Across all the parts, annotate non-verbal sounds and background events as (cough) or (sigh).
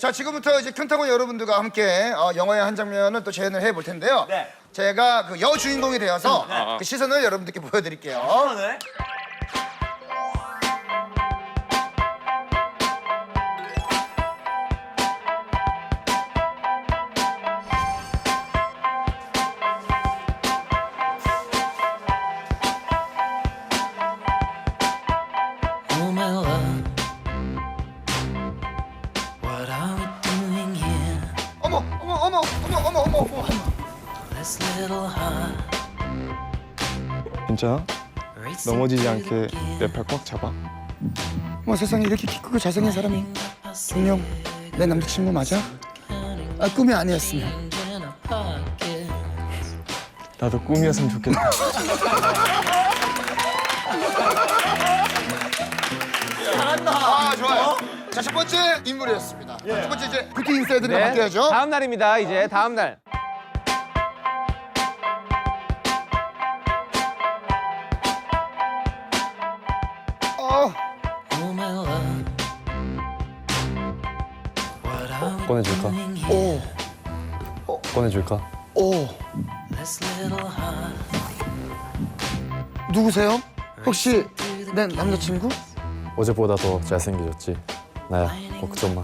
자, 지금부터 이제 켄타곤 여러분들과 함께 어, 영화의 한 장면을 또 재현을 해볼 텐데요. 네. 제가 그 여주인공이 되어서 그 시선을 여러분들께 보여드릴게요. 네. 어머, 어머, 어머, racing 넘어지지 않게. 내 팔 꽉 잡아. 어머, 세상에 이렇게 키 크고 잘생긴 사람이 분명 내 남자친구 맞아? 아, 꿈이 아니었으면. 나도 꿈이었으면 좋겠다. (laughs) 자, 첫 번째 인물이었습니다. 첫 번째 이제 뷰티 인사이드로 네. 바뀌어야죠. 다음 날입니다. 이제 다음 날. 어, 꺼내줄까? 오, 꺼내줄까? 오. 누구세요? 혹시 내 남자친구? 어제보다 더 잘생겨졌지. 나야, 걱정 마.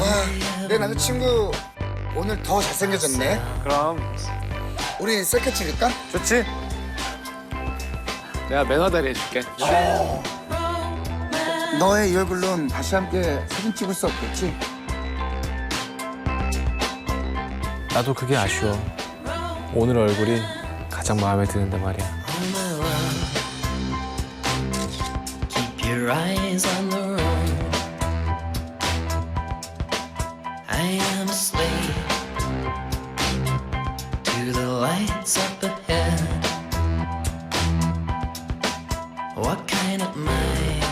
아, 내 남자친구 오늘 더 잘생겨졌네. 그럼 우리 셀카 찍을까? 좋지. 내가 매너 다리 해줄게. 너의 이 얼굴로는 다시 함께 사진 찍을 수 없겠지? 나도 그게 아쉬워. 오늘 얼굴이 가장 마음에 드는데 말이야. Oh. Keep your eyes on the road. I am a slave to the lights up ahead. What kind of minds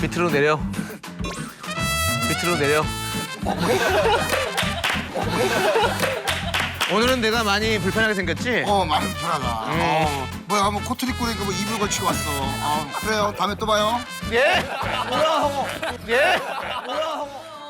밑으로 내려. 밑으로 내려. 오늘은 내가 많이 불편하게 생겼지? 어, 많이 불편하다. 어. 뭐야, 뭐 코트 입고 그러니까 뭐 이불 걸치고 왔어. 아, 그래요. 다음에 또 봐요. 예? 뭐야, 하고. 예? 뭐야, 하고.